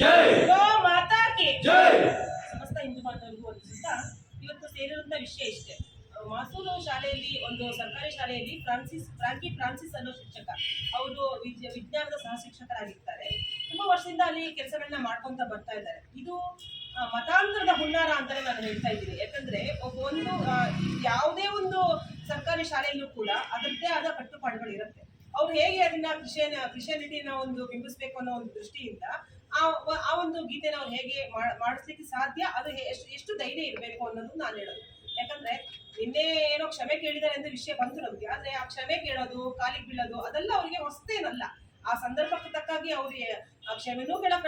ಜೈ! ಗೋ ಜೈ! ಸಮಸ್ತ ಹಿಂದೂ ಬಾಂಧವರಿಗೂ ವಂದಿಸುತ್ತಾ ಇವತ್ತು ಸೇರಿರುವಂತ ವಿಷಯ ಇಷ್ಟೇ. ಮಾಸೂರು ಶಾಲೆಯಲ್ಲಿ ಒಂದು ಸರ್ಕಾರಿ ಶಾಲೆಯಲ್ಲಿ ಫ್ರಾನ್ಸಿಸ್ ಫ್ರಾಂಕಿ ಫ್ರಾನ್ಸಿಸ್ ಅನ್ನೋ ಶಿಕ್ಷಕ ಅವರು ವಿಜ್ಞಾನದ ಸಹ ಶಿಕ್ಷಕರಾಗಿರ್ತಾರೆ ತುಂಬಾ ವರ್ಷದಿಂದ ಅಲ್ಲಿ ಕೆಲಸಗಳನ್ನ ಮಾಡ್ಕೊಂತ ಬರ್ತಾ ಇದ್ದಾರೆ. ಇದು ಮತಾಂತರದ ಹುನ್ನಾರ ಅಂತಾನೆ ನಾನು ಹೇಳ್ತಾ ಇದ್ದೀನಿ. ಯಾಕಂದ್ರೆ ಒಂದು ಯಾವುದೇ ಒಂದು ಸರ್ಕಾರಿ ಶಾಲೆಯಲ್ಲೂ ಕೂಡ ಅದರದ್ದೇ ಆದ ಕಟ್ಟುಪಾಡುಗಳು ಇರುತ್ತೆ ಅವ್ರು ಹೇಗೆ ಅದನ್ನ ಕ್ರಿಶಿಯನ್ ಕ್ರಿಶಿಯಾನಿಟಿನ ಒಂದು ಬಿಂಬಿಸ್ಬೇಕು ಅನ್ನೋ ಒಂದು ದೃಷ್ಟಿಯಿಂದ ಗೀತೆನ ನಾವು ಹೇಗೆ ಮಾಡ್- ಮಾಡಿಸ್ಲಿಕ್ಕೆ ಸಾಧ್ಯ? ಅದು ಎಷ್ಟು ಎಷ್ಟು ಧೈರ್ಯ ಇರಬೇಕು ಅನ್ನೋದು ನಾನು ಹೇಳೋದು. ಯಾಕಂದ್ರೆ ನಿನ್ನೆ ಏನೋ ಕ್ಷಮೆ ಕೇಳಿದ್ದಾರೆ ಅಂತ ವಿಷಯ ಬಂತು ನಮ್ಗೆ. ಆದ್ರೆ ಆ ಕ್ಷಮೆ ಕೇಳೋದು, ಕಾಲಿಗೆ ಬೀಳೋದು ಅದೆಲ್ಲ ಅವರಿಗೆ ಹೊಸ್ತೇನಲ್ಲ. ಆ ಸಂದರ್ಭಕ್ಕೆ ತಕ್ಕಾಗಿ ಅವ್ರಿಗೆ ಆ ಕ್ಷಮೆನೂ ಕೇಳಕ್